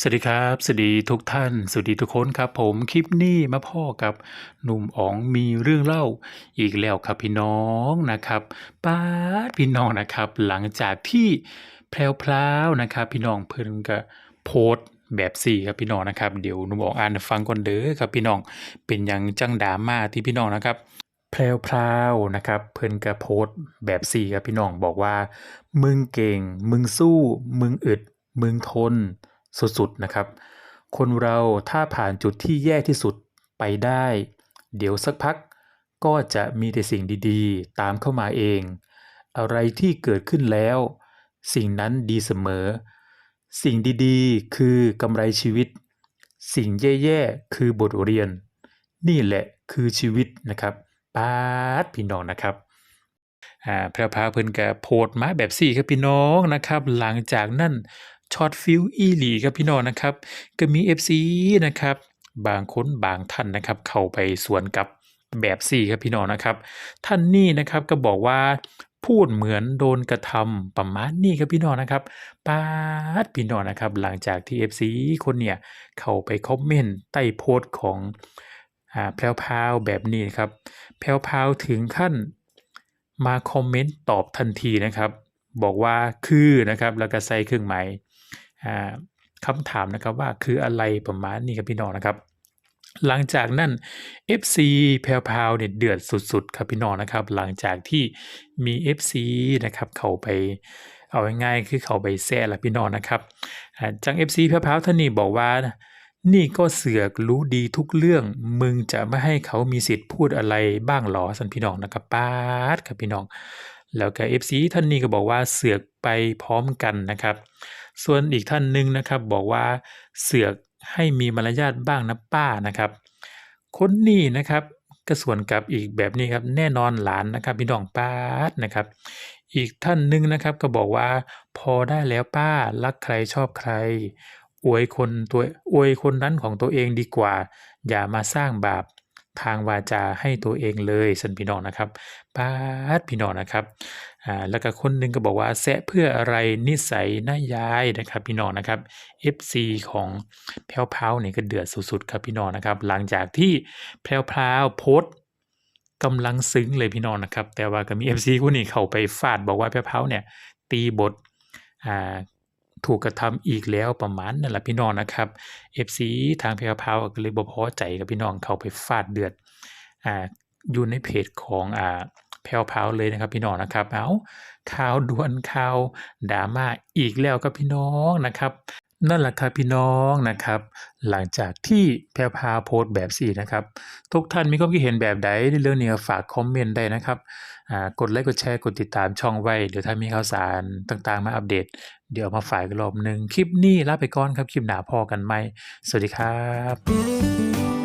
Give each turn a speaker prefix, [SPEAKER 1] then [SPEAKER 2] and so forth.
[SPEAKER 1] สวัสดีครับ สวัสดีทุกท่าน สวัสดีทุกคนครับ ผมคลิปนี้มาพ่อกับหนุ่มอ๋องมีเรื่องเล่าอีกแล้วครับพี่น้องนะครับป้าพี่น้องนะครับ หลังจากที่แพรวๆนะครับ พี่น้องเพิ่นก็โพสแบบสี่ครับพี่น้องนะครับ เดี๋ยวหนุ่มอ๋องอ่านฟังก่อนเด้อครับพี่น้องเป็นหยังจังดาม่าที่พี่น้องนะครับแพรวๆนะครับ เพิ่นก็โพสแบบสี่ครับพี่น้องบอกว่า มึงเก่ง มึงสู้ มึงอึด มึงทน สุดๆนะครับ คนเราถ้าผ่านจุดที่แย่ที่สุดไปได้ เดี๋ยวสักพักก็จะมีแต่สิ่งดีๆ ตามเข้ามาเอง อะไรที่เกิดขึ้นแล้ว สิ่งนั้นดีเสมอ สิ่งดีๆ คือกำไรชีวิต สิ่งแย่ๆ คือบทเรียน นี่แหละคือชีวิตนะครับป้าดพี่น้องนะครับอ่าพรวพาเพิ่นก็โพสต์มาแบบสี่ครับพี่น้องนะครับ หลังจากนั้น ช็อตฟิลอีหลีครับพี่น้องนะครับ ก็มี FC นะครับ บางคนบางท่านนะครับ เข้าไปสวนกับแบบสี่ครับพี่น้องนะครับ ท่านนี้นะครับก็บอกว่าพูดเหมือนโดนกระทำประมาณนี้ครับพี่น้องนะครับปาดพี่น้องนะครับ หลังจากที่ FC คนเนี่ยเข้าไปคอมเมนต์ใต้โพสต์ของอ่าแพรวพาวแบบนี้ครับแพรวพาวถึงขั้นมาคอมเมนต์ตอบทันทีนะครับ บอกว่าคือนะครับแล้วก็ใส่เครื่องหมาย คำถามนะครับว่าคืออะไรประมาณนี้ครับพี่น้องนะครับ หลังจากนั้น FC แพรวๆเนี่ยเดือดสุดๆครับพี่น้องนะครับ หลังจากที่มี FC นะครับเขาไปเอาง่ายๆคือเขาไปแซ่ละพี่น้องนะครับจัง FC แพรวๆท่านนี้บอกว่านี่ก็เสือกรู้ดีทุกเรื่อง มึงจะไม่ให้เขามีสิทธิ์พูดอะไรบ้างหรอสันพี่น้องนะครับป้าดครับพี่น้อง แล้วก็ FC ท่านนี้ก็บอกว่าเสือกไปพร้อมกันนะครับ ส่วนอีกท่านหนึ่งนะครับ บอกว่าเสือกให้มีมารยาทบ้างนะป้านะครับ คนนี้นะครับก็ส่วนกับอีกแบบนี้ครับแน่นอนหลานนะครับพี่น้องป้าดนะครับ อีกท่านหนึ่งนะครับก็บอกว่า พอได้แล้วป้ารักใครชอบใคร อวยคนตัวอวยคนนั้นของตัวเองดีกว่า อย่ามาสร้างบาปทางวาจาให้ตัวเองเลยสันพี่น้องนะครับป้าดพี่น้องนะครับ อ่าแล้วก็คนหนึ่งก็บอกว่าแซะเพื่ออะไรนิสัยน่ายายนะครับพี่น้องนะครับ FC ของแพรวพาวเนี่ยก็เดือดสุดๆครับพี่น้องนะครับ หลังจากที่แพรวพาวโพสกำลังซึ้งเลยพี่น้องนะครับ แต่ว่าก็มี FC คนนี้เข้าไปฟาดบอกว่าแพรวพาวเนี่ยตีบทอ่าถูกกระทำอีกแล้วประมาณนั่นแหละพี่น้องนะครับ FC ทางแพรวพาวก็เลยบ่พอใจกับพี่น้องเข้าไปฟาดเดือดอ่าอยู่ในเพจของอ่า แพรวพราเลยนะครับพี่น้องนะครับเอาข่าวด่วนข่าวดราม่าอีกแล้วครับพี่น้องนะครับ นั่นแหละครับพี่น้องนะครับ หลังจากที่แพรพาโพสต์แบบสี่นะครับ ทุกท่านมีความคิดเห็นแบบใดในเรื่องนี้ฝากคอมเมนต์ได้นะครับกดไลค์กดแชร์กดติดตามช่องไว้เดี๋ยวถ้ามีข่าวสารต่างๆ มาอัปเดต เดี๋ยวมาฝ่ากอีกรอบหนึ่งคลิปนี้ลาไปก่อนครับคลิปหนาพอกันไหมสวัสดีครับ